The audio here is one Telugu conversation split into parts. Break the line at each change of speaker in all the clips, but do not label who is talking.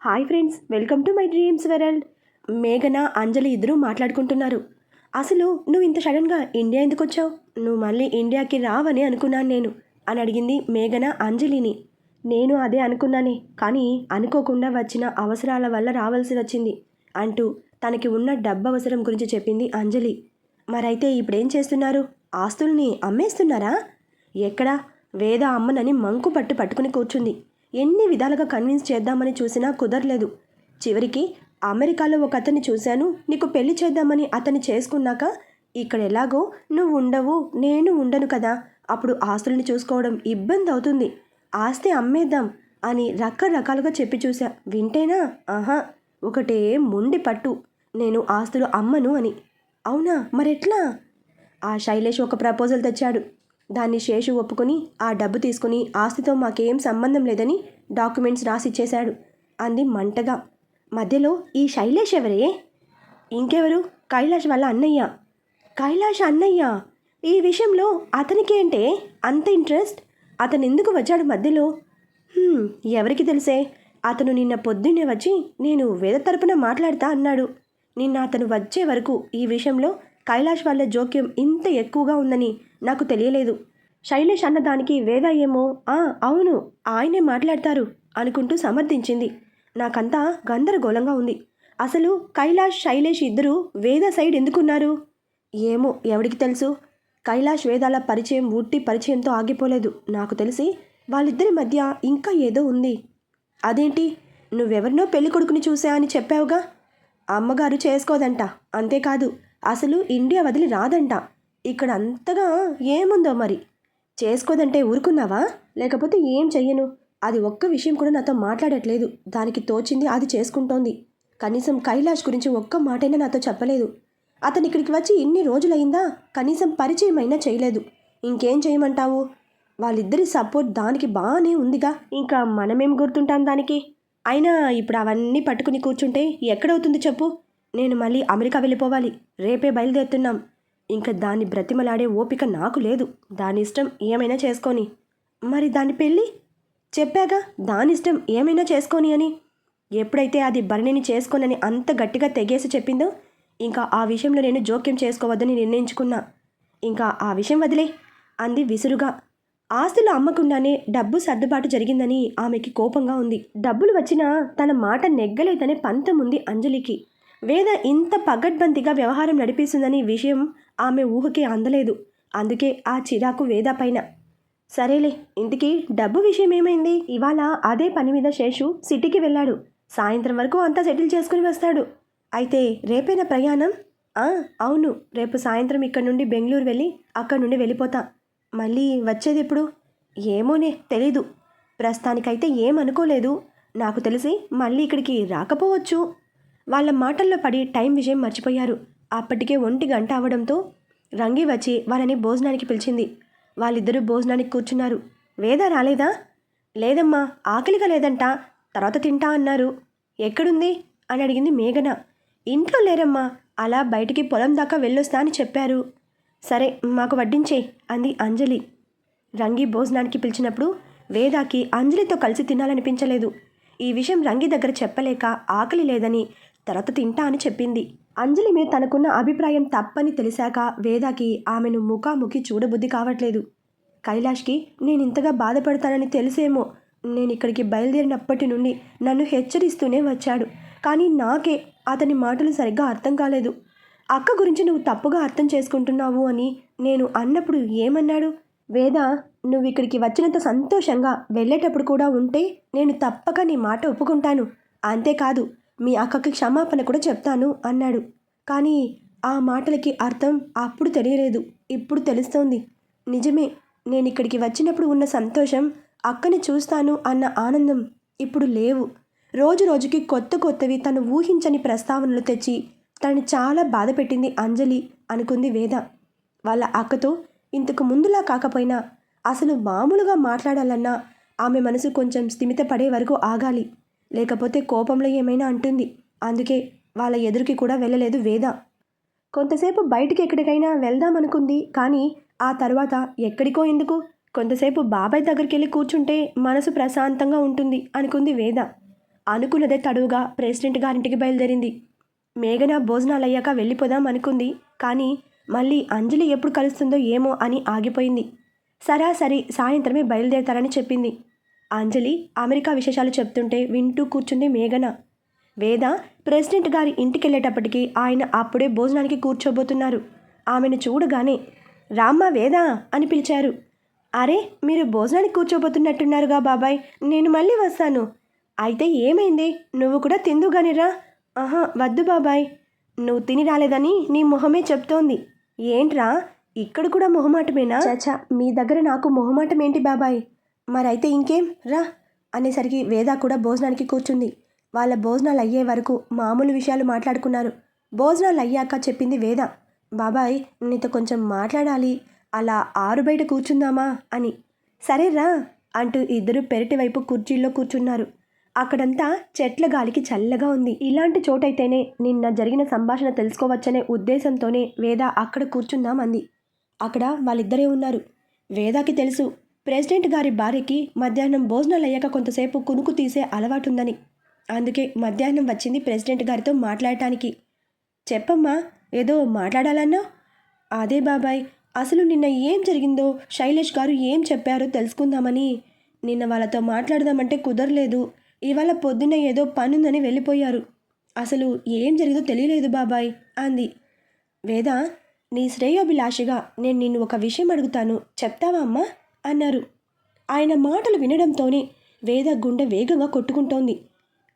Hi friends welcome to my dreams world. మేఘన అంజలి ఇద్దరూ మాట్లాడుకుంటున్నారు. అసలు నువ్వు ఇంత సడన్గా ఇండియా ఎందుకు వచ్చావు? నువ్వు మళ్ళీ ఇండియాకి రావని అనుకున్నాను నేను అని అడిగింది మేఘన అంజలిని. నేను అదే అనుకున్నానే కానీ అనుకోకుండా వచ్చిన అవసరాల వల్ల రావాల్సి వచ్చింది అంటూ తనకి ఉన్న డబ్బు అవసరం గురించి చెప్పింది అంజలి. మరైతే ఇప్పుడేం చేస్తున్నారు? ఆస్తుల్ని అమ్మేస్తున్నారా? ఎక్కడా? వేద అమ్మనని మంకు పట్టు పట్టుకుని కూర్చుంది. ఎన్ని విధాలుగా కన్విన్స్ చేద్దామని చూసినా కుదరలేదు. చివరికి అమెరికాలో ఒక అతన్ని చూశాను. నీకు పెళ్ళి చేద్దామని అతన్ని చేసుకున్నాక ఇక్కడ ఎలాగో నువ్వు ఉండవు నేను ఉండను కదా. అప్పుడు ఆస్తుల్ని చూసుకోవడం ఇబ్బంది అవుతుంది. ఆస్తి అమ్మేద్దాం అని రకరకాలుగా చెప్పి చూశా. వింటేనా? ఆహా ఒకటే మొండి పట్టు. నేను ఆస్తులు అమ్మను అని. అవునా? మరెట్లా? ఆ శైలేష్ ఒక ప్రపోజల్ తెచ్చాడు. దాన్ని శేషు ఒప్పుకొని ఆ డబ్బు తీసుకుని ఆస్తితో మాకేం సంబంధం లేదని డాక్యుమెంట్స్ రాసిచ్చేశాడు అంది మంటగా. మధ్యలో ఈ శైలేష్ ఎవరే? ఇంకెవరు? కైలాష్ వాళ్ళ అన్నయ్య. కైలాష్ అన్నయ్య ఈ విషయంలో అతనికేంటే అంత ఇంట్రెస్ట్? అతను ఎందుకు వచ్చాడు మధ్యలో? ఎవరికి తెలిసే? అతను నిన్న పొద్దున్నే వచ్చి నేను వేద తరపున మాట్లాడతా అన్నాడు. నిన్న అతను వచ్చే వరకు ఈ విషయంలో కైలాష్ వాళ్ళ జోక్యం ఇంత ఎక్కువగా ఉందని నాకు తెలియలేదు. శైలేష్ అన్నదానికి వేద ఏమో? ఆ అవును ఆయనే మాట్లాడతారు అనుకుంటూ సమర్థించింది. నాకంతా గందరగోళంగా ఉంది. అసలు కైలాష్ శైలేష్ ఇద్దరు వేద సైడ్ ఎందుకున్నారు? ఏమో ఎవడికి తెలుసు? కైలాష్ వేదాల పరిచయం ఉట్టి పరిచయంతో ఆగిపోలేదు. నాకు తెలిసి వాళ్ళిద్దరి మధ్య ఇంకా ఏదో ఉంది. అదేంటి? నువ్వెవరినో పెళ్ళి కొడుకుని చూసా అని చెప్పావుగా? అమ్మగారు చేసుకోదంట అంతేకాదు. అసలు ఇండియా వదిలి రాదంట. ఇక్కడ అంతగా ఏముందో మరి? చేసుకోదంటే ఊరుకున్నావా? లేకపోతే ఏం చెయ్యను? అది ఒక్క విషయం కూడా నాతో మాట్లాడట్లేదు. దానికి తోచింది అది చేసుకుంటోంది. కనీసం కైలాష్ గురించి ఒక్క మాటైనా నాతో చెప్పలేదు. అతను ఇక్కడికి వచ్చి ఇన్ని రోజులైందా కనీసం పరిచయం అయినా చేయలేదు. ఇంకేం చేయమంటావు? వాళ్ళిద్దరి సపోర్ట్ దానికి బాగానే ఉందిగా. ఇంకా మనమేం గుర్తుంటాం దానికి? అయినా ఇప్పుడు అవన్నీ పట్టుకుని కూర్చుంటే ఎక్కడవుతుంది చెప్పు. నేను మళ్ళీ అమెరికా వెళ్ళిపోవాలి. రేపే బయలుదేరుతున్నాం. ఇంకా దాన్ని బ్రతిమలాడే ఓపిక నాకు లేదు. దాని ఇష్టం ఏమైనా చేసుకొని. మరి దాని పెళ్ళి? చెప్పాగా దాని ఇష్టం ఏమైనా చేసుకొని అని. ఎప్పుడైతే అది భరణిని చేసుకోనని అంత గట్టిగా తెగేసి చెప్పిందో ఇంకా ఆ విషయంలో నేను జోక్యం చేసుకోవద్దని నిర్ణయించుకున్నా. ఇంకా ఆ విషయం వదిలే అంది విసురుగా. ఆస్తులు అమ్మకుండానే డబ్బు సర్దుబాటు జరిగిందని ఆమెకి కోపంగా ఉంది. డబ్బులు వచ్చినా తన మాట నెగ్గలేదనే పంతం ఉంది అంజలికి. వేద ఇంత పగడ్బందీగా వ్యవహారం నడిపిస్తుందని విషయం ఆమె ఊహకి అందలేదు. అందుకే ఆ చిరాకు వేద పైన. సరేలే ఇంటికి డబ్బు విషయం ఏమైంది? ఇవాళ అదే పని మీద శేషు సిటీకి వెళ్ళాడు. సాయంత్రం వరకు అంతా సెటిల్ చేసుకుని వస్తాడు. అయితే రేపేనా ప్రయాణం? అవును. రేపు సాయంత్రం ఇక్కడ నుండి బెంగళూరు వెళ్ళి అక్కడ నుండి వెళ్ళిపోతా. మళ్ళీ వచ్చేది ఎప్పుడు? ఏమోనే తెలీదు. ప్రస్తుతానికైతే ఏమనుకోలేదు. నాకు తెలిసి మళ్ళీ ఇక్కడికి రాకపోవచ్చు. వాళ్ళ మాటల్లో పడి టైం విషయం మర్చిపోయారు. అప్పటికే ఒంటి గంట అవడంతో రంగి వచ్చి వాళ్ళని భోజనానికి పిలిచింది. వాళ్ళిద్దరూ భోజనానికి కూర్చున్నారు. వేద రాలేదా? లేదమ్మా ఆకలిగా లేదంట. తర్వాత తింటా అన్నారు. ఎక్కడుంది? అని అడిగింది మేఘన. ఇంట్లో లేరమ్మా అలా బయటికి పొలం దాకా వెళ్ళొస్తా అని చెప్పారు. సరే మాకు వడ్డించే అంది అంజలి. రంగి భోజనానికి పిలిచినప్పుడు వేదాకి అంజలితో కలిసి తినాలనిపించలేదు. ఈ విషయం రంగి దగ్గర చెప్పలేక ఆకలి లేదని తర్వాత తింటా అని చెప్పింది. అంజలి మీద తనకున్న అభిప్రాయం తప్పని తెలిసాక వేదాకి ఆమెను ముఖాముఖి చూడబుద్ధి కావట్లేదు. కైలాష్కి నేను ఇంతగా బాధపడతానని తెలిసేమో. నేను ఇక్కడికి బయలుదేరినప్పటి నుండి నన్ను హెచ్చరిస్తూనే వచ్చాడు. కానీ నాకే అతని మాటలు సరిగ్గా అర్థం కాలేదు. అక్క గురించి నువ్వు తప్పుగా అర్థం చేసుకుంటున్నావు అని నేను అన్నప్పుడు ఏమన్నాడు? వేద నువ్వు ఇక్కడికి వచ్చినంత సంతోషంగా వెళ్ళేటప్పుడు కూడా ఉంటే నేను తప్పక నీ మాట ఒప్పుకుంటాను. అంతేకాదు మీ అక్కకి క్షమాపణ కూడా చెప్తాను అన్నాడు. కానీ ఆ మాటలకి అర్థం అప్పుడు తెలియలేదు. ఇప్పుడు తెలుస్తోంది. నిజమే నేను ఇక్కడికి వచ్చినప్పుడు ఉన్న సంతోషం అక్కని చూస్తాను అన్న ఆనందం ఇప్పుడు లేవు. రోజు రోజుకి కొత్త కొత్తవి తను ఊహించని ప్రస్తావనలు తెచ్చి తను చాలా బాధ పెట్టింది అంజలి అనుకుంది వేద. వాళ్ళ అక్కతో ఇంతకు ముందులా కాకపోయినా అసలు మామూలుగా మాట్లాడాలన్నా ఆమె మనసు కొంచెం స్థిమిత పడే వరకు ఆగాలి. లేకపోతే కోపంలో ఏమైనా అంటుంది. అందుకే వాళ్ళ ఎదురుకి కూడా వెళ్ళలేదు వేద. కొంతసేపు బయటికి ఎక్కడికైనా వెళ్దామనుకుంది కానీ ఆ తర్వాత ఎక్కడికో ఎందుకు? కొంతసేపు బాబాయ్ దగ్గరికి వెళ్ళి కూర్చుంటే మనసు ప్రశాంతంగా ఉంటుంది అనుకుంది వేద. అనుకున్నదే తడువుగా ప్రెసిడెంట్ గారింటికి బయలుదేరింది. మేఘన భోజనాలయ్యాక వెళ్ళిపోదాం అనుకుంది. కానీ మళ్ళీ అంజలి ఎప్పుడు కలుస్తుందో ఏమో అని ఆగిపోయింది. సరాసరి సాయంత్రమే బయలుదేరతారని చెప్పింది. అంజలి అమెరికా విశేషాలు చెప్తుంటే వింటూ కూర్చుంది మేఘన. వేద ప్రెసిడెంట్ గారి ఇంటికి వెళ్ళేటప్పటికి ఆయన అప్పుడే భోజనానికి కూర్చోబోతున్నారు. ఆమెను చూడగానే రామ్మ వేద అని పిలిచారు. అరే మీరు భోజనానికి కూర్చోబోతున్నట్టున్నారుగా బాబాయ్ నేను మళ్ళీ వస్తాను. అయితే ఏమైంది? నువ్వు కూడా తిందుగానిరా ఆహా వద్దు బాబాయ్. నువ్వు తిని రాలేదని నీ మొహమే చెప్తోంది. ఏంట్రా? ఇక్కడ కూడా మొహమాటమేనా? చచా మీ దగ్గర నాకు మొహమాటం ఏంటి బాబాయ్? మరైతే ఇంకేం? రా అనేసరికి వేద కూడా భోజనానికి కూర్చుంది. వాళ్ళ భోజనాలు అయ్యే వరకు మామూలు విషయాలు మాట్లాడుకున్నారు. భోజనాలు అయ్యాక చెప్పింది వేద. బాబాయ్ నీతో కొంచెం మాట్లాడాలి. అలా ఆరు బయట కూర్చుందామా అని. సరేరా అంటూ ఇద్దరు పెరటి వైపు కుర్చీల్లో కూర్చున్నారు. అక్కడంతా చెట్ల గాలికి చల్లగా ఉంది. ఇలాంటి చోటైతేనే నిన్న జరిగిన సంభాషణ తెలుసుకోవచ్చనే ఉద్దేశంతోనే వేద అక్కడ కూర్చుందామంది అక్కడ వాళ్ళిద్దరే ఉన్నారు. వేదాకి తెలుసు ప్రెసిడెంట్ గారి భార్యకి మధ్యాహ్నం భోజనాలు అయ్యాక కొంతసేపు కునుకు తీసే అలవాటుందని. అందుకే మధ్యాహ్నం వచ్చింది ప్రెసిడెంట్ గారితో మాట్లాడటానికి. చెప్పమ్మా ఏదో మాట్లాడాలన్నా? అదే బాబాయ్ అసలు నిన్న ఏం జరిగిందో శైలేష్ గారు ఏం చెప్పారో తెలుసుకుందామని. నిన్న వాళ్ళతో మాట్లాడదామంటే కుదరలేదు. ఇవాళ పొద్దున్న ఏదో పనుందని వెళ్ళిపోయారు. అసలు ఏం జరిగిందో తెలియలేదు బాబాయ్ అంది. వేద నీ శ్రేయోభిలాషిగా నేను నిన్ను ఒక విషయం అడుగుతాను. చెప్తావా అమ్మా? అన్నారు. ఆయన మాటలు వినడంతోనే వేద గుండె వేగంగా కొట్టుకుంటోంది.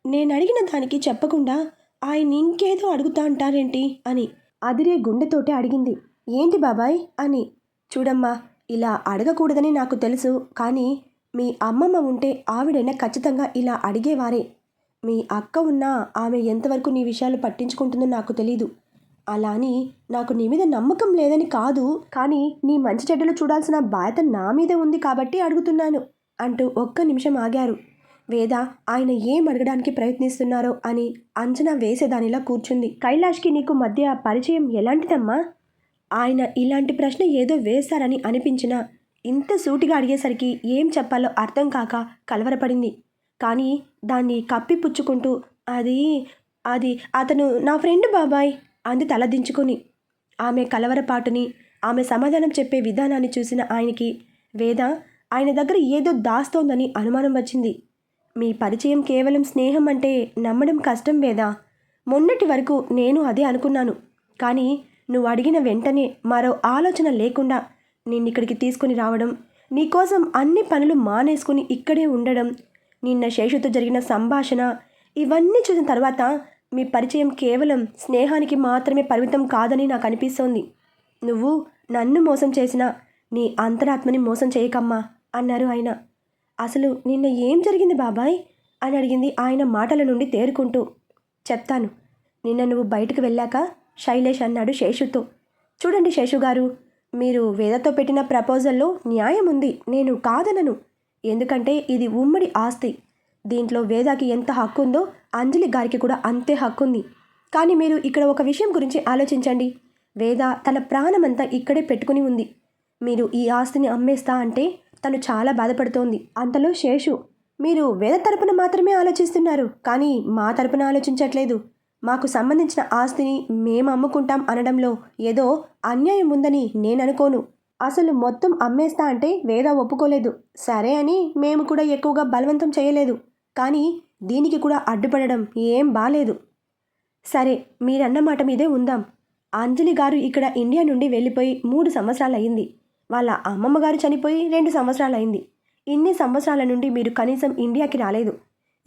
నేను అడిగిన దానికి చెప్పకుండా ఆయన ఇంకేదో అడుగుతా అంటారేంటి అని అదిరే గుండెతోటే అడిగింది. ఏంటి బాబాయ్ అని. చూడమ్మా ఇలా అడగకూడదని నాకు తెలుసు కానీ మీ అమ్మమ్మ ఉంటే ఆవిడైనా ఖచ్చితంగా ఇలా అడిగేవారే. మీ అక్క ఉన్నా ఆమె ఎంతవరకు నీ విషయాలు పట్టించుకుంటుందో నాకు తెలీదు. అలా అని నాకు నీ మీద నమ్మకం లేదని కాదు కానీ నీ మంచి చెడ్డలు చూడాల్సిన బాధ్యత నా మీదే ఉంది కాబట్టి అడుగుతున్నాను అంటూ ఒక్క నిమిషం ఆగారు. వేద ఆయన ఏం అడగడానికి ప్రయత్నిస్తున్నారో అని అంచనా వేసేదానిలా కూర్చుంది. కైలాష్కి నీకు మధ్య పరిచయం ఎలాంటిదమ్మా? ఆయన ఇలాంటి ప్రశ్న ఏదో వేస్తారని అనిపించినా ఇంత సూటిగా అడిగేసరికి ఏం చెప్పాలో అర్థం కాక కలవరపడింది. కానీ దాన్ని కప్పిపుచ్చుకుంటూ అది అది అతను నా ఫ్రెండ్ బాబాయ్. అంది తలదించుకొని ఆమె కలవరపాటుని ఆమె సమాధానం చెప్పే విధానాన్ని చూసిన ఆయనకి వేద ఆయన దగ్గర ఏదో దాస్తోందని అనుమానం వచ్చింది. మీ పరిచయం కేవలం స్నేహం అంటే నమ్మడం కష్టం వేదా. మొన్నటి వరకు నేను అదే అనుకున్నాను. కానీ నువ్వు అడిగిన వెంటనే మరో ఆలోచన లేకుండా నిన్నిక్కడికి తీసుకుని రావడం నీకోసం అన్ని పనులు మానేసుకుని ఇక్కడే ఉండడం నిన్న శేషుతో జరిగిన సంభాషణ ఇవన్నీ చూసిన తర్వాత మీ పరిచయం కేవలం స్నేహానికి మాత్రమే పరిమితం కాదని నాకు అనిపిస్తోంది. నువ్వు నన్ను మోసం చేసినా నీ అంతరాత్మని మోసం చేయకమ్మా అన్నారు ఆయన. అసలు నిన్న ఏం జరిగింది బాబాయ్? అని అడిగింది ఆయన మాటల నుండి తేరుకుంటూ. చెప్తాను నిన్న నువ్వు బయటకు వెళ్ళాక శైలేష్ అన్నాడు శేషుతో. చూడండి శేషు గారు మీరు వేదతో పెట్టిన ప్రపోజల్లో న్యాయం ఉంది నేను కాదనను. ఎందుకంటే ఇది ఉమ్మడి ఆస్తి. దీంట్లో వేదాకి ఎంత హక్కు ఉందో అంజలి గారికి కూడా అంతే హక్కు ఉంది కానీ మీరు ఇక్కడ ఒక విషయం గురించి ఆలోచించండి. వేద తన ప్రాణమంతా ఇక్కడే పెట్టుకుని ఉంది. మీరు ఈ ఆస్తిని అమ్మేస్తా అంటే తను చాలా బాధపడుతోంది. అంతలో శేషు మీరు వేద తరపున మాత్రమే ఆలోచిస్తున్నారు. కానీ మా తరపున ఆలోచించట్లేదు. మాకు సంబంధించిన ఆస్తిని మేము అమ్ముకుంటాం అనడంలో ఏదో అన్యాయం ఉందని నేను అనుకోను. అసలు మొత్తం అమ్మేస్తా అంటే వేద ఒప్పుకోలేదు. సరే అని మేము కూడా ఎక్కువగా బలవంతం చేయలేదు. కానీ దీనికి కూడా అడ్డుపడడం ఏం బాలేదు. సరే మీరన్న మాట మీదే ఉందాం. అంజలి గారు ఇక్కడ ఇండియా నుండి వెళ్ళిపోయి మూడు సంవత్సరాలు అయింది వాళ్ళ అమ్మమ్మ గారు చనిపోయి రెండు సంవత్సరాలు అయింది ఇన్ని సంవత్సరాల నుండి మీరు కనీసం ఇండియాకి రాలేదు.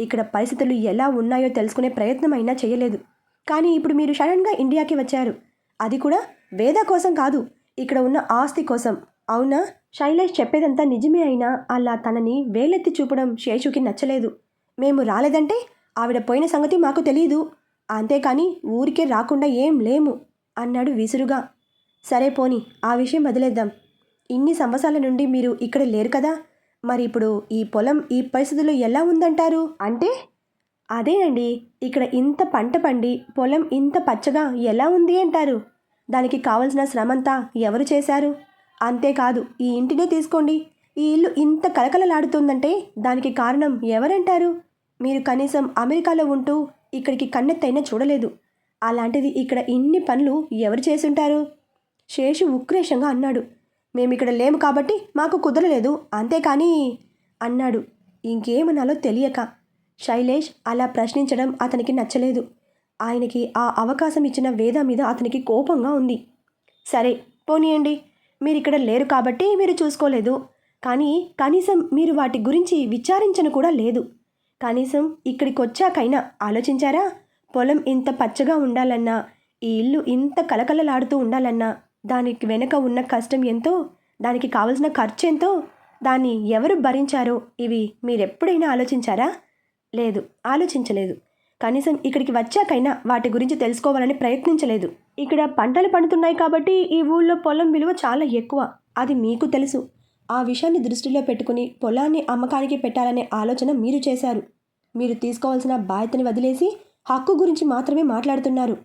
ఇక్కడ పరిస్థితులు ఎలా ఉన్నాయో తెలుసుకునే ప్రయత్నం అయినా చేయలేదు. కానీ ఇప్పుడు మీరు సడన్గా ఇండియాకి వచ్చారు. అది కూడా వేద కోసం కాదు ఇక్కడ ఉన్న ఆస్తి కోసం. అవునా? శైలేష్ చెప్పేదంతా నిజమే అయినా అలా తనని వేలెత్తి చూపడం శేషుకి నచ్చలేదు. మేము రాలేదంటే ఆవిడ పోయిన సంగతి మాకు తెలియదు అంతేకాని ఊరికే రాకుండా ఏం లేము అన్నాడు విసురుగా. సరే పోని ఆ విషయం వదిలేద్దాం. ఇన్ని సంవత్సరాల నుండి మీరు ఇక్కడ లేరు కదా మరి ఇప్పుడు ఈ పొలం ఈ పరిస్థితుల్లో ఎలా ఉందంటారు? అంటే? అదేనండి ఇక్కడ ఇంత పంట పండి పొలం ఇంత పచ్చగా ఎలా ఉంది అంటారు? దానికి కావలసిన శ్రమంతా ఎవరు చేశారు? అంతేకాదు ఈ ఇంటినే తీసుకోండి. ఈ ఇల్లు ఇంత కలకలలాడుతుందంటే దానికి కారణం ఎవరంటారు? మీరు కనీసం అమెరికాలో ఉంటూ ఇక్కడికి కన్నెత్తైనా చూడలేదు. అలాంటిది ఇక్కడ ఇన్ని పనులు ఎవరు చేసుంటారు? శేషు ఉక్రేషంగా అన్నాడు. మేమిక్కడ లేము కాబట్టి మాకు కుదరలేదు అంతేకాని అన్నాడు. ఇంకేమనాలో తెలియక శైలేష్ అలా ప్రశ్నించడం అతనికి నచ్చలేదు. ఆయనకి ఆ అవకాశం ఇచ్చిన వేద మీద అతనికి కోపంగా ఉంది. సరే పోనీయండి. మీరు ఇక్కడ లేరు కాబట్టి మీరు చూసుకోలేదు. కానీ కనీసం మీరు వాటి గురించి విచారించను కూడా లేదు. కనీసం ఇక్కడికి వచ్చాకైనా ఆలోచించారా? పొలం ఇంత పచ్చగా ఉండాలన్నా ఈ ఇల్లు ఇంత కలకలలాడుతూ ఉండాలన్నా దానికి వెనక ఉన్న కష్టం ఎంతో? దానికి కావలసిన ఖర్చు ఎంతో? దాన్ని ఎవరు భరించారో? ఇవి మీరెప్పుడైనా ఆలోచించారా? లేదు ఆలోచించలేదు. కనీసం ఇక్కడికి వచ్చాకైనా వాటి గురించి తెలుసుకోవాలని ప్రయత్నించలేదు. ఇక్కడ పంటలు పండుతున్నాయి కాబట్టి ఈ ఊళ్ళో పొలం విలువ చాలా ఎక్కువ. అది మీకు తెలుసు. ఆ విషయాన్ని దృష్టిలో పెట్టుకుని పొలాన్ని అమ్మకానికి పెట్టాలనే ఆలోచన మీరు చేశారు. మీరు తీసుకోవాల్సిన బాధ్యతని వదిలేసి హక్కు గురించి మాత్రమే మాట్లాడుతున్నారు.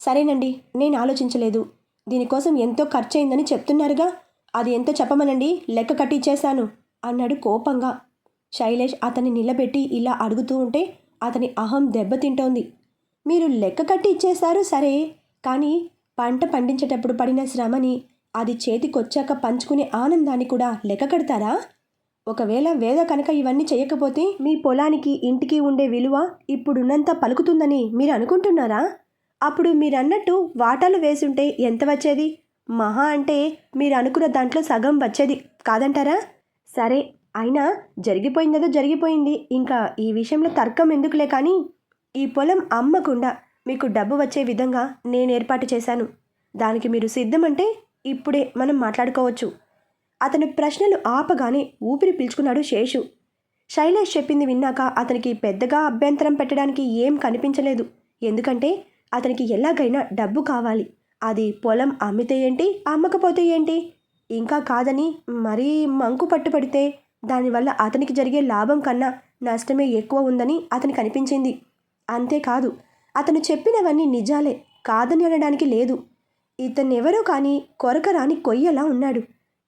సరేనండి నేను ఆలోచించలేదు. దీనికోసం ఎంతో ఖర్చయిందని చెప్తున్నారుగా. అది ఎంతో చెప్పమనండి లెక్క కట్టిచ్చేశాను అన్నాడు కోపంగా. శైలేష్ అతన్ని నిలబెట్టి ఇలా అడుగుతూ ఉంటే అతని అహం దెబ్బతింటోంది. మీరు లెక్క కట్టి ఇచ్చేశారు సరే కానీ పంట పండించేటప్పుడు పడిన శ్రమని అది చేతికొచ్చాక పంచుకునే ఆనందాన్ని కూడా లెక్క కడతారా? ఒకవేళ వేద కనుక ఇవన్నీ చేయకపోతే మీ పొలానికి ఇంటికి ఉండే విలువ ఇప్పుడున్నంత పలుకుతుందని మీరు అనుకుంటున్నారా? అప్పుడు మీరన్నట్టు వాటాలు వేసుంటే ఎంత వచ్చేది? మహా అంటే మీరు అనుకున్న దాంట్లో సగం వచ్చేది కాదంటారా? సరే అయినా జరిగిపోయిందేదో జరిగిపోయింది. ఇంకా ఈ విషయంలో తర్కం ఎందుకులే కానీ ఈ పొలం అమ్మకుండా మీకు డబ్బు వచ్చే విధంగా నేను ఏర్పాటు చేశాను. దానికి మీరు సిద్ధమంటే ఇప్పుడే మనం మాట్లాడుకోవచ్చు. అతను ప్రశ్నలు ఆపగానే ఊపిరి పీల్చుకున్నాడు శేషు. శైలేష్ చెప్పింది విన్నాక అతనికి పెద్దగా అభ్యంతరం పెట్టడానికి ఏం కనిపించలేదు. ఎందుకంటే అతనికి ఎలాగైనా డబ్బు కావాలి. అది పొలం అమ్మితే ఏంటి అమ్మకపోతే ఏంటి? ఇంకా కాదని మరీ మంకు పట్టుపడితే దానివల్ల అతనికి జరిగే లాభం కన్నా నష్టమే ఎక్కువ ఉందని అతనికి అనిపించింది అంతేకాదు అతను చెప్పినవన్నీ నిజాలే కాదని అనడానికి లేదు. ఇతన్నెవరో కానీ కొరకరాని కొయ్యలా ఉన్నాడు.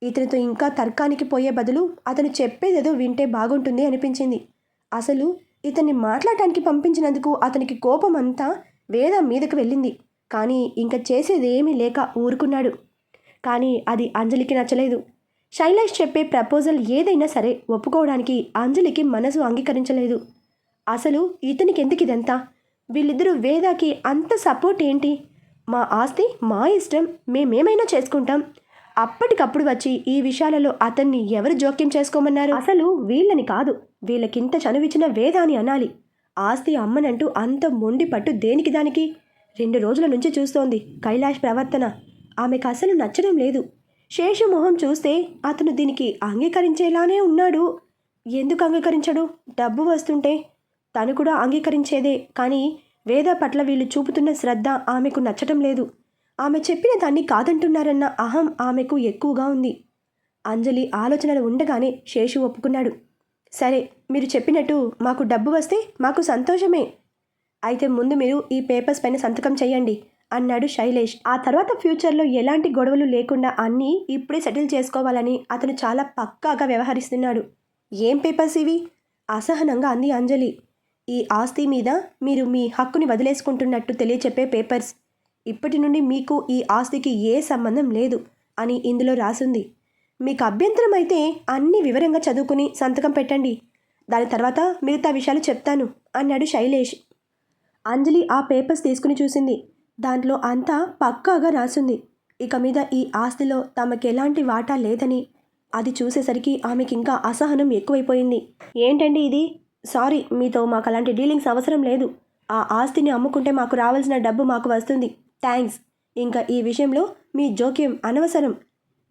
ఇతనితో ఇంకా తర్కానికి పోయే బదులు అతను చెప్పేదేదో వింటే బాగుంటుంది అనిపించింది. అసలు ఇతన్ని మాట్లాడటానికి పంపించినందుకు అతనికి కోపం అంతా వేద మీదకు వెళ్ళింది. కానీ ఇంకా చేసేదేమీ లేక ఊరుకున్నాడు. కానీ అది అంజలికి నచ్చలేదు. శైలేష్ చెప్పే ప్రపోజల్ ఏదైనా సరే ఒప్పుకోవడానికి అంజలికి మనసు అంగీకరించలేదు. అసలు ఇతనికి ఎందుకు ఇదంతా వీళ్ళిద్దరూ వేదాకి అంత సపోర్ట్ ఏంటి మా ఆస్తి మా ఇష్టం మేమేమైనా చేసుకుంటాం. అప్పటికప్పుడు వచ్చి ఈ విషయాలలో అతన్ని ఎవరు జోక్యం చేసుకోమన్నారు? అసలు వీళ్ళని కాదు. వీళ్ళకింత చనువిచ్చిన వేదాని అనాలి. ఆస్తి అమ్మనంటూ అంత మొండి పట్టు దేనికి దానికి? రెండు రోజుల నుంచి చూస్తోంది కైలాష్ ప్రవర్తన. ఆమెకు అసలు నచ్చడం లేదు. శేషు మొహం చూస్తే అతను దీనికి అంగీకరించేలానే ఉన్నాడు. ఎందుకు అంగీకరించడు? డబ్బు వస్తుంటే తను కూడా అంగీకరించేదే. కానీ వేద పట్ల వీళ్ళు చూపుతున్న శ్రద్ధ ఆమెకు నచ్చటం లేదు. ఆమె చెప్పిన దాన్ని కాదంటున్నారన్న అహం ఆమెకు ఎక్కువగా ఉంది. అంజలి ఆలోచనలు ఉండగానే శేషు ఒప్పుకున్నాడు. సరే మీరు చెప్పినట్టు మాకు డబ్బు వస్తే మాకు సంతోషమే. అయితే ముందు మీరు ఈ పేపర్స్ పైన సంతకం చేయండి అన్నాడు శైలేష్. ఆ తర్వాత ఫ్యూచర్లో ఎలాంటి గొడవలు లేకుండా అన్నీ ఇప్పుడే సెటిల్ చేసుకోవాలని అతను చాలా పక్కాగా వ్యవహరిస్తున్నాడు. ఏం పేపర్స్ ఇవి? అసహనంగా అంది అంజలి. ఈ ఆస్తి మీద మీరు మీ హక్కుని వదిలేసుకుంటున్నట్టు తెలియచెప్పే పేపర్స్. ఇప్పటి నుండి మీకు ఈ ఆస్తికి ఏ సంబంధం లేదు అని ఇందులో రాసుంది. మీకు అభ్యంతరం అయితే అన్ని వివరంగా చదువుకుని సంతకం పెట్టండి. దాని తర్వాత మిగతా విషయాలు చెప్తాను అన్నాడు శైలేష్. అంజలి ఆ పేపర్స్ తీసుకుని చూసింది. దాంట్లో అంతా పక్కాగా రాసుంది. ఇక మీద ఈ ఆస్తిలో తమకు ఎలాంటి వాటా లేదని అది చూసేసరికి ఆమెకింకా అసహనం ఎక్కువైపోయింది. ఏంటండి ఇది? సారీ మీతో మాకు అలాంటి డీలింగ్స్ అవసరం లేదు. ఆ ఆస్తిని అమ్ముకుంటే మాకు రావాల్సిన డబ్బు మాకు వస్తుంది. థ్యాంక్స్. ఇంకా ఈ విషయంలో మీ జోక్యం అనవసరం.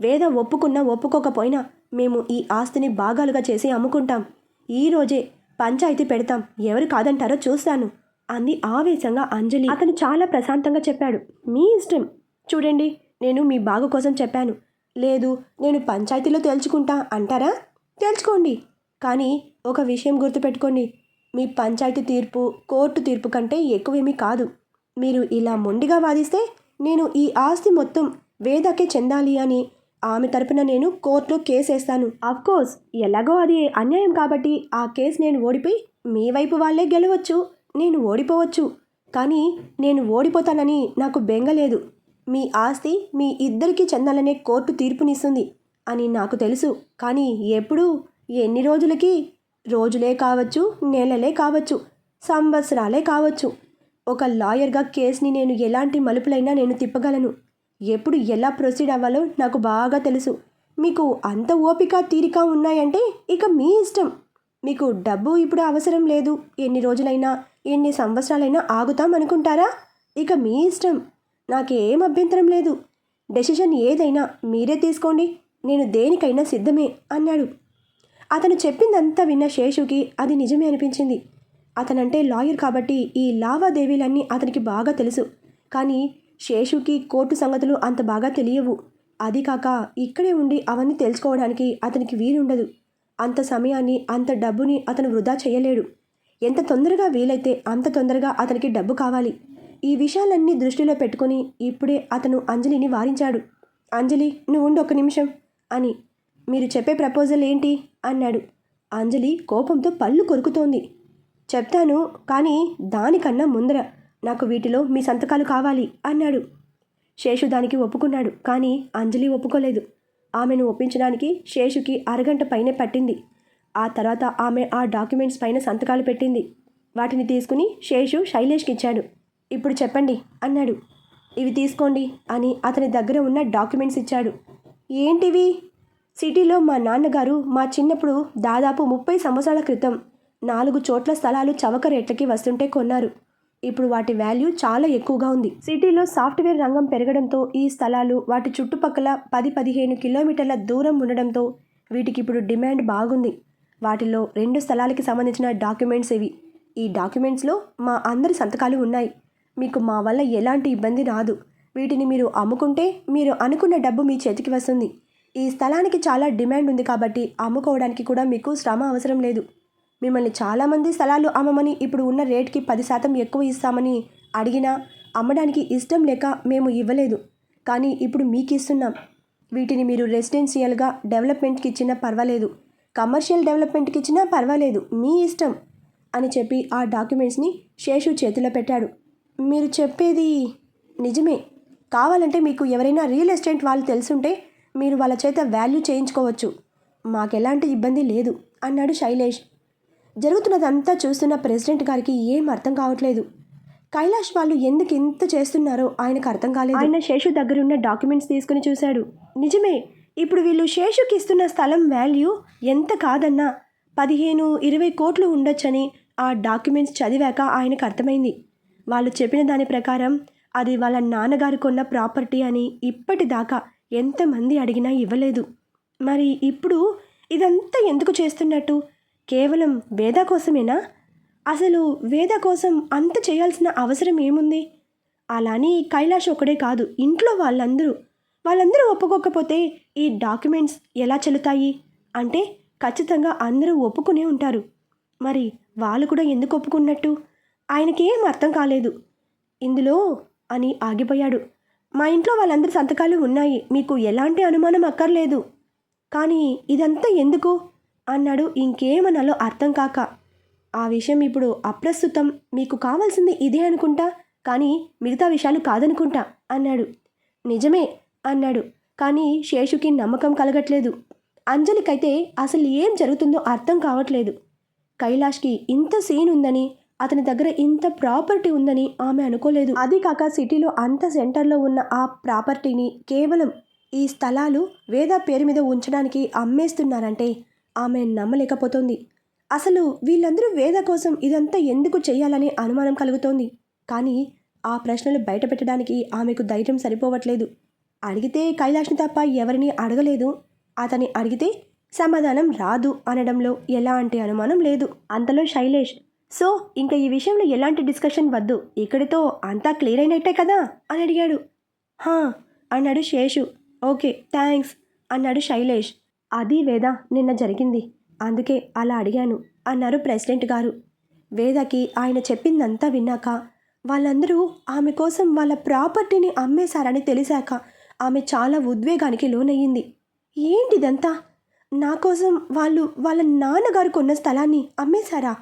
వేద ఒప్పుకున్నా ఒప్పుకోకపోయినా మేము ఈ ఆస్తిని భాగాలుగా చేసి అమ్ముకుంటాం. ఈరోజే పంచాయతీ పెడతాం. ఎవరు కాదంటారో చూస్తాను అంది ఆవేశంగా అంజలి. అతను చాలా ప్రశాంతంగా చెప్పాడు. మీ ఇష్టం. చూడండి నేను మీ బాగు కోసం చెప్పాను. లేదు నేను పంచాయతీలో తేల్చుకుంటా అంటారా? తేల్చుకోండి. కానీ ఒక విషయం గుర్తుపెట్టుకోండి. మీ పంచాయతీ తీర్పు కోర్టు తీర్పు కంటే ఎక్కువేమీ కాదు. మీరు ఇలా మొండిగా వాదిస్తే నేను ఈ ఆస్తి మొత్తం వేదకే చెందాలి అని ఆమె తరపున నేను కోర్టులో కేసు వేస్తాను. కోర్స్ ఎలాగో అది అన్యాయం కాబట్టి ఆ కేసు నేను ఓడిపోయి మీ వైపు వాళ్ళే గెలవచ్చు నేను ఓడిపోవచ్చు. కానీ నేను ఓడిపోతానని నాకు బెంగలేదు మీ ఆస్తి మీ ఇద్దరికీ చెందాలనే కోర్టు తీర్పునిస్తుంది అని నాకు తెలుసు. కానీ ఎప్పుడు? ఎన్ని రోజులకి? రోజులే కావచ్చు నెలలే కావచ్చు సంవత్సరాలే కావచ్చు. ఒక లాయర్గా కేసుని నేను ఎలాంటి మలుపులైనా నేను తిప్పగలను. ఎప్పుడు ఎలా ప్రొసీడ్ అవ్వాలో నాకు బాగా తెలుసు. మీకు అంత ఓపిక తీరిక ఉన్నాయంటే ఇక మీ ఇష్టం. మీకు డబ్బు ఇప్పుడు అవసరం లేదు. ఎన్ని రోజులైనా ఎన్ని సంవత్సరాలైనా ఆగుతాం అనుకుంటారా? ఇక మీ ఇష్టం. నాకేం అభ్యంతరం లేదు. డెసిషన్ ఏదైనా మీరే తీసుకోండి. నేను దేనికైనా సిద్ధమే అన్నాడు. అతను చెప్పిందంతా విన్న శేషుకి అది నిజమే అనిపించింది. అతనంటే లాయర్ కాబట్టి ఈ లావాదేవీలన్నీ అతనికి బాగా తెలుసు. కానీ శేషుకి కోర్టు సంగతులు అంత బాగా తెలియవు. అది కాక ఇక్కడే ఉండి అవన్నీ తెలుసుకోవడానికి అతనికి వీలుండదు. అంత సమయాన్ని అంత డబ్బుని అతను వృధా చేయలేడు. ఎంత తొందరగా వీలైతే అంత తొందరగా అతనికి డబ్బు కావాలి. ఈ విషయాలన్నీ దృష్టిలో పెట్టుకొని ఇప్పుడే అతను అంజలిని వారించాడు. అంజలి నువ్వు ఉండు ఒక నిమిషం అని మీరు చెప్పే ప్రపోజల్ ఏంటి? అన్నాడు. అంజలి కోపంతో పళ్ళు కొరుకుతోంది. చెప్తాను కానీ దానికన్నా ముందర నాకు వీటిలో మీ సంతకాలు కావాలి అన్నాడు. శేషు దానికి ఒప్పుకున్నాడు కానీ అంజలి ఒప్పుకోలేదు. ఆమెను ఒప్పించడానికి శేషుకి అరగంట పైనే పట్టింది. ఆ తర్వాత ఆమె ఆ డాక్యుమెంట్స్ పైన సంతకాలు పెట్టింది. వాటిని తీసుకుని శేషు శైలేష్కి ఇచ్చాడు. ఇప్పుడు చెప్పండి అన్నాడు. ఇవి తీసుకోండి అని అతని దగ్గర ఉన్న డాక్యుమెంట్స్ ఇచ్చాడు. ఏంటివి? సిటీలో మా నాన్నగారు మా చిన్నప్పుడు దాదాపు ముప్పై సంవత్సరాల క్రితం నాలుగు చోట్ల స్థలాలు చవక రేట్లకి వస్తుంటే కొన్నారు. ఇప్పుడు వాటి వాల్యూ చాలా ఎక్కువగా ఉంది. సిటీలో సాఫ్ట్వేర్ రంగం పెరగడంతో ఈ స్థలాలు వాటి చుట్టుపక్కల పది పదిహేను కిలోమీటర్ల దూరం ఉండడంతో వీటికి ఇప్పుడు డిమాండ్ బాగుంది. వాటిలో రెండు స్థలాలకి సంబంధించిన డాక్యుమెంట్స్ ఇవి. ఈ డాక్యుమెంట్స్లో మా అందరి సంతకాలు ఉన్నాయి. మీకు మా వల్ల ఎలాంటి ఇబ్బంది రాదు. వీటిని మీరు అమ్ముకుంటే మీరు అనుకున్న డబ్బు మీ చేతికి వస్తుంది. ఈ స్థలానికి చాలా డిమాండ్ ఉంది కాబట్టి అమ్ముకోవడానికి కూడా మీకు శ్రమ అవసరం లేదు. మిమ్మల్ని చాలామంది స్థలాలు అమ్మమని ఇప్పుడు ఉన్న రేట్కి పది శాతం ఎక్కువ ఇస్తామని అడిగినా అమ్మడానికి ఇష్టం లేక మేము ఇవ్వలేదు. కానీ ఇప్పుడు మీకు ఇస్తున్నాం వీటిని మీరు రెసిడెన్షియల్గా డెవలప్మెంట్కి ఇచ్చినా పర్వాలేదు. కమర్షియల్ డెవలప్మెంట్కి ఇచ్చినా పర్వాలేదు. మీ ఇష్టం అని చెప్పి ఆ డాక్యుమెంట్స్ని శేషు చేతిలో పెట్టాడు. మీరు చెప్పేది నిజమే. కావాలంటే మీకు ఎవరైనా రియల్ ఎస్టేట్ వాళ్ళు తెలుసుంటే మీరు వాళ్ళ చేత వాల్యూ చేయించుకోవచ్చు. మాకెలాంటి ఇబ్బంది లేదు అన్నాడు శైలేష్. జరుగుతున్నదంతా చూస్తున్న ప్రెసిడెంట్ గారికి ఏం అర్థం కావట్లేదు. కైలాష్ వాళ్ళు ఎందుకు ఇంత చేస్తున్నారో ఆయనకు అర్థం కాలేదు. ఆయన శేషు దగ్గరున్న డాక్యుమెంట్స్ తీసుకుని చూశాడు. నిజమే ఇప్పుడు వీళ్ళు శేషుకి ఇస్తున్న స్థలం వాల్యూ ఎంత కాదన్నా పదిహేను ఇరవై కోట్లు ఉండొచ్చని ఆ డాక్యుమెంట్స్ చదివాక ఆయనకు అర్థమైంది. వాళ్ళు చెప్పిన దాని ప్రకారం అది వాళ్ళ నాన్నగారు కొన్న ప్రాపర్టీ అని ఇప్పటిదాకా ఎంతమంది అడిగినా ఇవ్వలేదు. మరి ఇప్పుడు ఇదంతా ఎందుకు చేస్తున్నట్టు? కేవలం వేద కోసమేనా? అసలు వేద కోసం అంత చేయాల్సిన అవసరం ఏముంది? అలాని కైలాష్ ఒకడే కాదు ఇంట్లో వాళ్ళందరూ. వాళ్ళందరూ ఒప్పుకోకపోతే ఈ డాక్యుమెంట్స్ ఎలా చెల్లుతాయి? అంటే ఖచ్చితంగా అందరూ ఒప్పుకునే ఉంటారు. మరి వాళ్ళు కూడా ఎందుకు ఒప్పుకున్నట్టు? ఆయనకేం అర్థం కాలేదు. ఇందులో అని ఆగిపోయాడు. మా ఇంట్లో వాళ్ళందరి సంతకాలు ఉన్నాయి. మీకు ఎలాంటి అనుమానం అక్కర్లేదు. కానీ ఇదంతా ఎందుకు? అన్నాడు ఇంకేమనాలో అర్థం కాక. ఆ విషయం ఇప్పుడు అప్రస్తుతం. మీకు కావాల్సింది ఇదే అనుకుంటా? కానీ మిగతా విషయాలు కాదనుకుంటా? అన్నాడు. నిజమే అన్నాడు. కానీ శేషుకి నమ్మకం కలగట్లేదు. అంజలికైతే అసలు ఏం జరుగుతుందో అర్థం కావట్లేదు. కైలాష్కి ఇంత సీన్ ఉందని అతని దగ్గర ఇంత ప్రాపర్టీ ఉందని ఆమె అనుకోలేదు. అది కాక సిటీలో అంత సెంటర్లో ఉన్న ఆ ప్రాపర్టీని కేవలం ఈ స్థలాలు వేద పేరు మీద ఉంచడానికి అమ్మేస్తున్నారంటే ఆమె నమ్మలేకపోతోంది. అసలు వీళ్ళందరూ వేద కోసం ఇదంతా ఎందుకు చేయాలనే అనుమానం కలుగుతోంది. కానీ ఆ ప్రశ్నలు బయట పెట్టడానికి ఆమెకు ధైర్యం సరిపోవట్లేదు. అడిగితే కైలాష్ని తప్ప ఎవరిని అడగలేదు. అతని అడిగితే సమాధానం రాదు అనడంలో ఎలాంటి అనుమానం లేదు. అంతలో శైలేష్ సో ఇంకా ఈ విషయంలో ఎలాంటి డిస్కషన్ వద్దు. ఇక్కడితో అంతా క్లియర్ అయినట్టే కదా? అని అడిగాడు. హా అన్నాడు శేషు. ఓకే థ్యాంక్స్ అన్నాడు శైలేష్. అది వేద నిన్న జరిగింది. అందుకే అలా అడిగాను అన్నారు ప్రెసిడెంట్ గారు. వేదకి ఆయన చెప్పిందంతా విన్నాక వాళ్ళందరూ ఆమె కోసం వాళ్ళ ప్రాపర్టీని అమ్మేశారని తెలిసాక ఆమె చాలా ఉద్వేగానికి లోనయ్యింది. ఏంటిదంతా? నా కోసం వాళ్ళు వాళ్ళ నాన్నగారు కొన్న స్థలాన్ని అమ్మేశారా?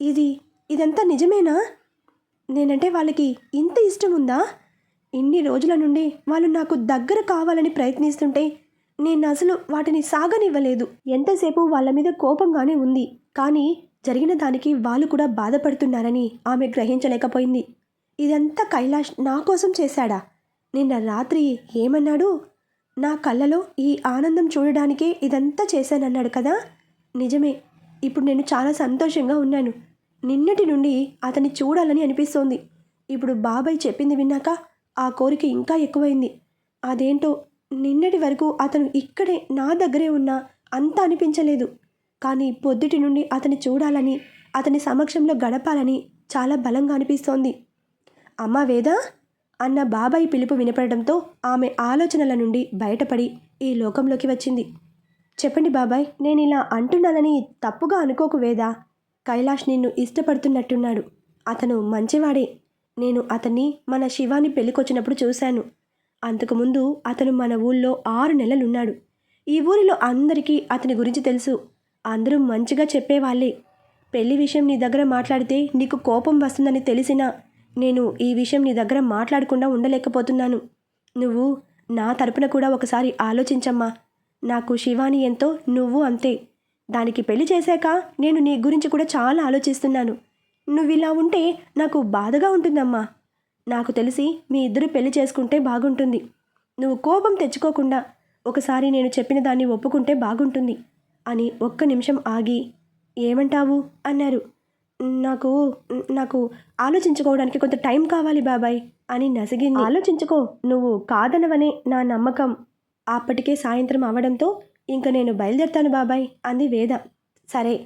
ఇది ఇదంతా నిజమేనా? నేనంటే వాళ్ళకి ఇంత ఇష్టం ఉందా? ఇన్ని రోజుల నుండి వాళ్ళు నాకు దగ్గర కావాలని ప్రయత్నిస్తుంటే నేను అసలు వాటిని సాగనివ్వలేదు. ఎంతసేపు వాళ్ళ మీద కోపంగానే ఉంది. కానీ జరిగిన దానికి వాళ్ళు కూడా బాధపడుతున్నారని ఆమె గ్రహించలేకపోయింది. ఇదంతా కైలాష్ నా కోసం చేశాడా? నిన్న రాత్రి ఏమన్నాడు? నా కళ్ళలో ఈ ఆనందం చూడడానికే ఇదంతా చేశానన్నాడు కదా? నిజమే. ఇప్పుడు నేను చాలా సంతోషంగా ఉన్నాను. నిన్నటి నుండి అతన్ని చూడాలని అనిపిస్తోంది. ఇప్పుడు బాబాయ్ చెప్పింది విన్నాక ఆ కోరిక ఇంకా ఎక్కువైంది. అదేంటో నిన్నటి వరకు అతను ఇక్కడే నా దగ్గరే ఉన్నా అంత అనిపించలేదు. కానీ పొద్దుటి నుండి అతన్ని చూడాలని అతని సమక్షంలో గడపాలని చాలా బలంగా అనిపిస్తోంది. అమ్మా వేద అన్న బాబాయ్ పిలుపు వినపడడంతో ఆమె ఆలోచనల నుండి బయటపడి ఈ లోకంలోకి వచ్చింది. చెప్పండి బాబాయ్ నేను ఇలా అంటున్నానని తప్పుగా అనుకోకు వేదా. కైలాష్ నిన్ను ఇష్టపడుతున్నట్టున్నాడు. అతను మంచివాడే. నేను అతన్ని మన శివాని పెళ్ళికొచ్చినప్పుడు చూశాను. అంతకుముందు అతను మన ఊళ్ళో ఆరు నెలలున్నాడు. ఈ ఊరిలో అందరికీ అతని గురించి తెలుసు. అందరూ మంచిగా చెప్పేవాళ్ళే. పెళ్ళి విషయం నీ దగ్గర మాట్లాడితే నీకు కోపం వస్తుందని తెలిసినా నేను ఈ విషయం నీ దగ్గర మాట్లాడకుండా ఉండలేకపోతున్నాను. నువ్వు నా తరపున కూడా ఒకసారి ఆలోచించమ్మా. నాకు శివాని ఎంతో నువ్వు అంతే. దానికి పెళ్ళి చేశాక నేను నీ గురించి కూడా చాలా ఆలోచిస్తున్నాను. నువ్వు ఇలా ఉంటే నాకు బాధగా ఉంటుందమ్మా. నాకు తెలిసి మీ ఇద్దరు పెళ్ళి చేసుకుంటే బాగుంటుంది. నువ్వు కోపం తెచ్చుకోకుండా ఒకసారి నేను చెప్పిన దాన్ని ఒప్పుకుంటే బాగుంటుంది అని ఒక్క నిమిషం ఆగి ఏమంటావు? అన్నారు. నాకు నాకు ఆలోచించుకోవడానికి కొంత టైం కావాలి బాబాయ్ అని నసిగింది. ఆలోచించుకో నువ్వు కాదనవనే నా నమ్మకం. అప్పటికే సాయంత్రం అవడంతో ఇంక నేను బయలుదేరుతాను బాబాయ్ అంది వేద. సరే.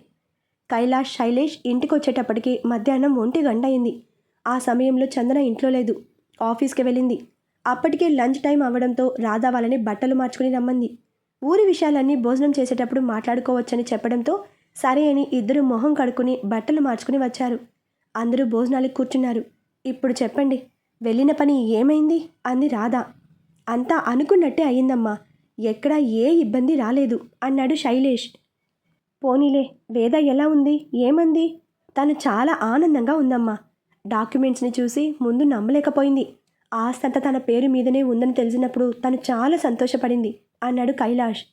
కైలాష్ శైలేష్ ఇంటికి వచ్చేటప్పటికి మధ్యాహ్నం ఒంటి గంట అయింది ఆ సమయంలో చందన ఇంట్లో లేదు. ఆఫీస్కి వెళ్ళింది. అప్పటికే లంచ్ టైం అవ్వడంతో రాధా వాళ్ళని బట్టలు మార్చుకుని రమ్మంది. ఊరి విషయాలన్నీ భోజనం చేసేటప్పుడు మాట్లాడుకోవచ్చని చెప్పడంతో సరే అని ఇద్దరు మొహం కడుక్కుని బట్టలు మార్చుకుని వచ్చారు. అందరూ భోజనాలకు కూర్చున్నారు. ఇప్పుడు చెప్పండి వెళ్ళిన పని ఏమైంది? అంది రాధా. అంతా అనుకున్నట్టే అయిందమ్మా ఎక్కడా ఏ ఇబ్బంది రాలేదు అన్నాడు శైలేష్. పోనీలే వేద ఎలా ఉంది? ఏమంది? తను చాలా ఆనందంగా ఉందమ్మా. డాక్యుమెంట్స్ని చూసి ముందు నమ్మలేకపోయింది. ఆస్తంత తన పేరు మీదనే ఉందని తెలిసినప్పుడు తను చాలా సంతోషపడింది అన్నాడు కైలాష్.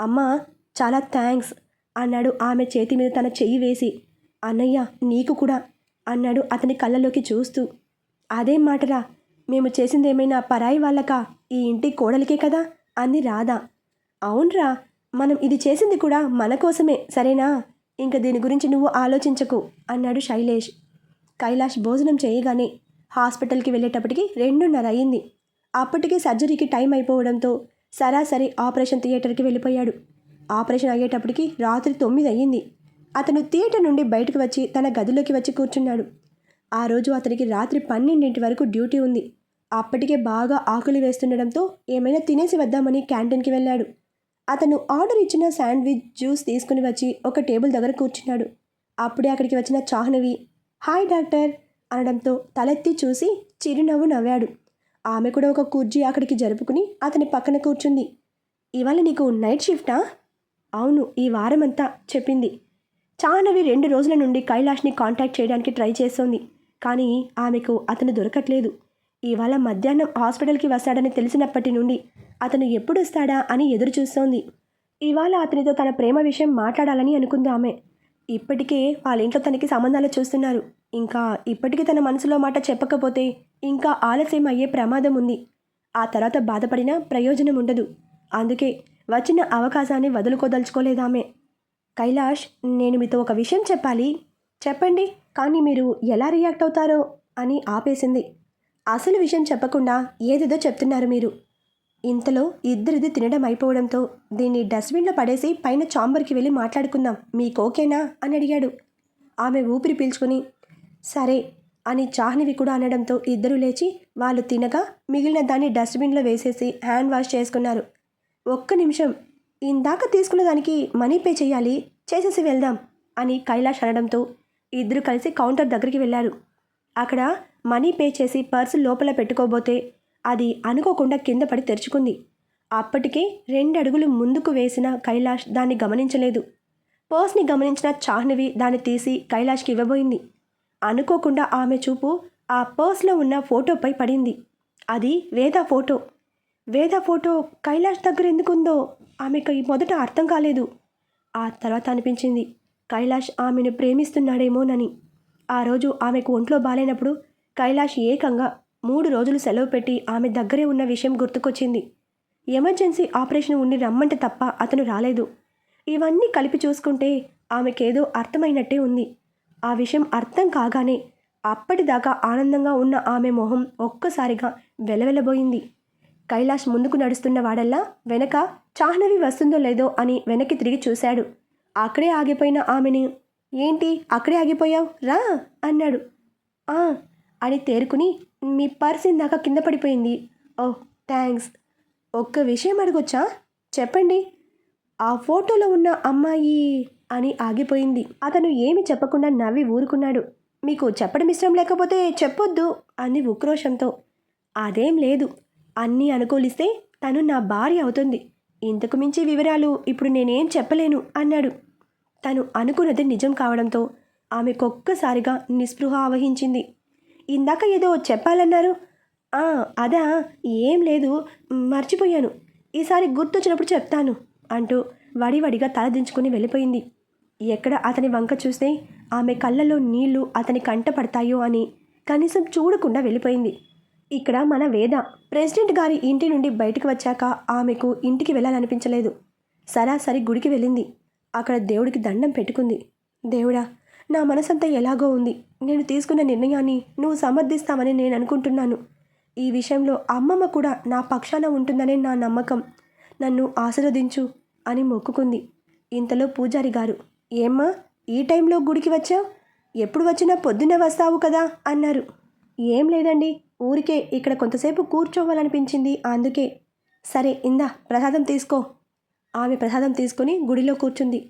అమ్మా చాలా థ్యాంక్స్ అన్నాడు ఆమె చేతి మీద తన చెయ్యి వేసి. అన్నయ్య నీకు కూడా అన్నాడు అతని కళ్ళలోకి చూస్తూ. అదేం మాటరా మేము చేసిందేమైనా పరాయి వాళ్ళకా? ఈ ఇంటి కోడలికే కదా? అంది రాధా. అవునరా మనం ఇది చేసింది కూడా మన కోసమే సరేనా? ఇంక దీని గురించి నువ్వు ఆలోచించకు అన్నాడు శైలేష్. కైలాష్ భోజనం చేయగానే హాస్పిటల్కి వెళ్ళేటప్పటికి రెండున్నర అయింది అప్పటికే సర్జరీకి టైం అయిపోవడంతో సరాసరి ఆపరేషన్ థియేటర్కి వెళ్ళిపోయాడు. ఆపరేషన్ అయ్యేటప్పటికి రాత్రి తొమ్మిది అయ్యింది. అతను థియేటర్ నుండి బయటకు వచ్చి తన గదిలోకి వచ్చి కూర్చున్నాడు. ఆ రోజు అతనికి రాత్రి పన్నెండింటి వరకు డ్యూటీ ఉంది. అప్పటికే బాగా ఆకలి వేస్తుండడంతో ఏమైనా తినేసి వద్దామని క్యాంటీన్కి వెళ్ళాడు. అతను ఆర్డర్ ఇచ్చిన శాండ్విచ్ జ్యూస్ తీసుకుని వచ్చి ఒక టేబుల్ దగ్గర కూర్చున్నాడు. అప్పుడే అక్కడికి వచ్చిన చాహ్నవి హాయ్ డాక్టర్ అనడంతో తలెత్తి చూసి చిరునవ్వు నవ్వాడు. ఆమె కూడా ఒక కుర్జీ అక్కడికి జరుపుకుని అతని పక్కన కూర్చుంది. ఇవాళ నీకు నైట్ షిఫ్టా? అవును ఈ వారమంతా చెప్పింది. చాహ్నవి రెండు రోజుల నుండి కైలాష్ని కాంటాక్ట్ చేయడానికి ట్రై చేస్తోంది కానీ ఆమెకు అతను దొరకట్లేదు. ఇవాళ మధ్యాహ్నం హాస్పిటల్కి వస్తాడని తెలిసినప్పటి నుండి అతను ఎప్పుడు వస్తాడా అని ఎదురు చూస్తోంది. ఇవాళ అతనితో తన ప్రేమ విషయం మాట్లాడాలని అనుకుంది ఆమె ఇప్పటికే వాళ్ళ ఇంట్లో తనకి సంబంధాలు చూస్తున్నారు. ఇంకా ఇప్పటికీ తన మనసులో మాట చెప్పకపోతే ఇంకా ఆలస్యం అయ్యే ప్రమాదం ఉంది. ఆ తర్వాత బాధపడినా ప్రయోజనం ఉండదు. అందుకే వచ్చిన అవకాశాన్ని వదులుకోదలుచుకోలేదామె. కైలాష్ నేను మీతో ఒక విషయం చెప్పాలి. చెప్పండి కానీ మీరు ఎలా రియాక్ట్ అవుతారో అని ఆపేసింది. అసలు విషయం చెప్పకుండా ఏదేదో చెప్తున్నారు మీరు. ఇంతలో ఇద్దరిది తినడం అయిపోవడంతో దీన్ని డస్ట్బిన్లో పడేసి పైన చాంబర్కి వెళ్ళి మాట్లాడుకుందాం మీకు ఓకేనా? అని అడిగాడు. ఆమె ఊపిరి పీల్చుకుని సరే అని చాహ్నివి కూడా అనడంతో ఇద్దరు లేచి వాళ్ళు తినగా మిగిలిన దాన్ని డస్ట్బిన్లో వేసేసి హ్యాండ్ వాష్ చేసుకున్నారు. ఒక్క నిమిషం ఇందాక తీసుకున్న దానికి మనీ పే చేయాలి చేసేసి వెళ్దాం అని కైలాష్ అనడంతో ఇద్దరు కలిసి కౌంటర్ దగ్గరికి వెళ్ళారు. అక్కడ మనీ పే చేసి పర్సు లోపల పెట్టుకోబోతే అది అనుకోకుండా కింద పడి తెరుచుకుంది. అప్పటికే రెండు అడుగులు ముందుకు వేసిన కైలాష్ దాన్ని గమనించలేదు. పర్స్ని గమనించిన చాహ్నవి దాన్ని తీసి కైలాష్కి ఇవ్వబోయింది. అనుకోకుండా ఆమె చూపు ఆ పర్స్లో ఉన్న ఫోటోపై పడింది. అది వేద ఫోటో. వేద ఫోటో కైలాష్ దగ్గర ఎందుకుందో ఆమెకు మొదట అర్థం కాలేదు. ఆ తర్వాత అనిపించింది కైలాష్ ఆమెను ప్రేమిస్తున్నాడేమోనని. ఆ రోజు ఆమెకు ఒంట్లో బాలేనప్పుడు కైలాష్ ఏకంగా మూడు రోజులు సెలవు పెట్టి ఆమె దగ్గరే ఉన్న విషయం గుర్తుకొచ్చింది. ఎమర్జెన్సీ ఆపరేషన్ ఉండి రమ్మంటే తప్ప అతను రాలేదు. ఇవన్నీ కలిపి చూసుకుంటే ఆమెకేదో అర్థమైనట్టే ఉంది. ఆ విషయం అర్థం కాగానే అప్పటిదాకా ఆనందంగా ఉన్న ఆమె మొహం ఒక్కసారిగా వెలవెలబోయింది. కైలాష్ ముందుకు నడుస్తున్న వాడల్లా వెనక చాహ్నవి వస్తుందో లేదో అని వెనక్కి తిరిగి చూశాడు. అక్కడే ఆగిపోయిన ఆమెని ఏంటి? అక్కడే ఆగిపోయావు? రా అన్నాడు. "ఆ" అని తేరుకుని మీ పర్స్ ఇందాక కింద పడిపోయింది. ఓ థ్యాంక్స్ ఒక్క విషయం అడగొచ్చా? చెప్పండి. ఆ ఫోటోలో ఉన్న అమ్మాయి అని ఆగిపోయింది. అతను ఏమి చెప్పకుండా నవ్వి ఊరుకున్నాడు. మీకు చెప్పడం ఇష్టం లేకపోతే చెప్పొద్దు అంది ఉక్రోషంతో. అదేం లేదు. అన్నీ అనుకూలిస్తే తను నా భార్య అవుతుంది. ఇంతకు మించి వివరాలు ఇప్పుడు నేనేం చెప్పలేను అన్నాడు. తను అనుకున్నది నిజం కావడంతో ఆమెకొక్కసారిగా నిస్పృహ ఆవహించింది. ఇందాక ఏదో చెప్పాలన్నారు. అదా ఏం లేదు మర్చిపోయాను. ఈసారి గుర్తొచ్చినప్పుడు చెప్తాను అంటూ వడివడిగా తలదించుకుని వెళ్ళిపోయింది. ఎక్కడ అతని వంక చూస్తే ఆమె కళ్ళలో నీళ్ళు అతని కంట పడతాయో అని కనీసం చూడకుండా వెళ్ళిపోయింది. ఇక్కడ మన వేద ప్రెసిడెంట్ గారి ఇంటి నుండి బయటకు వచ్చాక ఆమెకు ఇంటికి వెళ్ళాలనిపించలేదు. సరాసరి గుడికి వెళ్ళింది. అక్కడ దేవుడికి దండం పెట్టుకుంది. దేవుడా నా మనసంతా ఎలాగో ఉంది. నేను తీసుకున్న నిర్ణయాన్ని నువ్వు సమర్థిస్తావని నేను అనుకుంటున్నాను. ఈ విషయంలో అమ్మమ్మ కూడా నా పక్షాన ఉంటుందనే నా నమ్మకం. నన్ను ఆశీర్వదించు అని మొక్కుకుంది. ఇంతలో పూజారి గారు ఏమ్మా ఈ టైంలో గుడికి వచ్చావు? ఎప్పుడు వచ్చినా పొద్దున్నే వస్తావు కదా అన్నారు. ఏం లేదండి ఊరికే ఇక్కడ కొంతసేపు కూర్చోవాలనిపించింది అందుకే. సరే ఇందా ప్రసాదం తీసుకో. ఆమె ప్రసాదం తీసుకొని గుడిలో కూర్చుంది.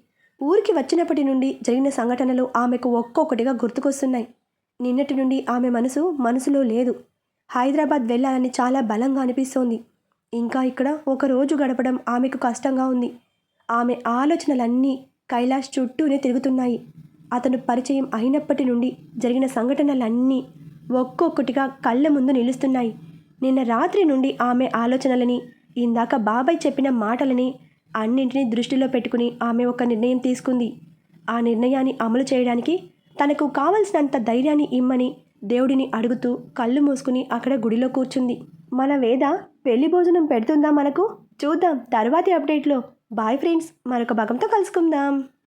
ఊరికి వచ్చినప్పటి నుండి జరిగిన సంఘటనలు ఆమెకు ఒక్కొక్కటిగా గుర్తుకొస్తున్నాయి. నిన్నటి నుండి ఆమె మనసు మనసులో లేదు. హైదరాబాద్ వెళ్ళాలని చాలా బలంగా అనిపిస్తోంది. ఇంకా ఇక్కడ ఒక రోజు గడపడం ఆమెకు కష్టంగా ఉంది. ఆమె ఆలోచనలన్నీ కైలాష్ చుట్టూనే తిరుగుతున్నాయి. అతను పరిచయం అయినప్పటి నుండి జరిగిన సంఘటనలన్నీ ఒక్కొక్కటిగా కళ్ళ ముందు నిలుస్తున్నాయి. నిన్న రాత్రి నుండి ఆమె ఆలోచనలని ఇందాక బాబాయ్ చెప్పిన మాటలని అన్నింటినీ దృష్టిలో పెట్టుకుని ఆమె ఒక నిర్ణయం తీసుకుంది. ఆ నిర్ణయాన్ని అమలు చేయడానికి తనకు కావలసినంత ధైర్యాన్ని ఇమ్మని దేవుడిని అడుగుతూ కళ్ళు మూసుకుని అక్కడ గుడిలో కూర్చుంది. మన వేద పెళ్ళి భోజనం పెడుతుందా మనకు? చూద్దాం. తర్వాతి అప్డేట్లో. బాయ్ ఫ్రెండ్స్ మరొక భాగంతో కలుసుకుందాం.